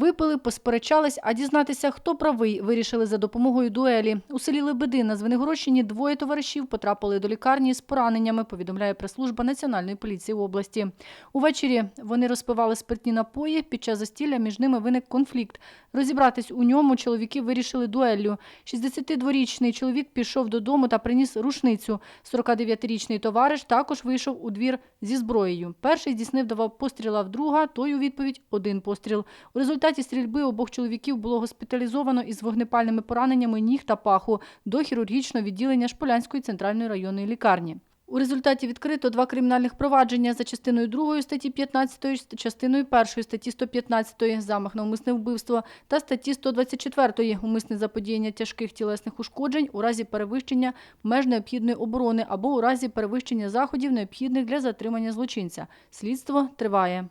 Випили, посперечались, а дізнатися, хто правий, вирішили за допомогою дуелі. У селі Лебеди на Звенигородщині двоє товаришів потрапили до лікарні з пораненнями, повідомляє прес-служба Національної поліції області. Увечері вони розпивали спиртні напої. Під час застілля між ними виник конфлікт. Розібратись у ньому чоловіки вирішили дуеллю. 62-річний чоловік пішов додому та приніс рушницю. 49-річний товариш також вийшов у двір зі зброєю. Перший здійснив два постріла в друга, той у відповідь один постріл. У результаті стрільби обох чоловіків було госпіталізовано із вогнепальними пораненнями ніг та паху до хірургічного відділення Шполянської центральної районної лікарні. У результаті відкрито два кримінальних провадження за частиною 2 статті 15, частиною 1 статті 115 замах на умисне вбивство та статті 124 умисне заподіяння тяжких тілесних ушкоджень у разі перевищення меж необхідної оборони або у разі перевищення заходів необхідних для затримання злочинця. Слідство триває.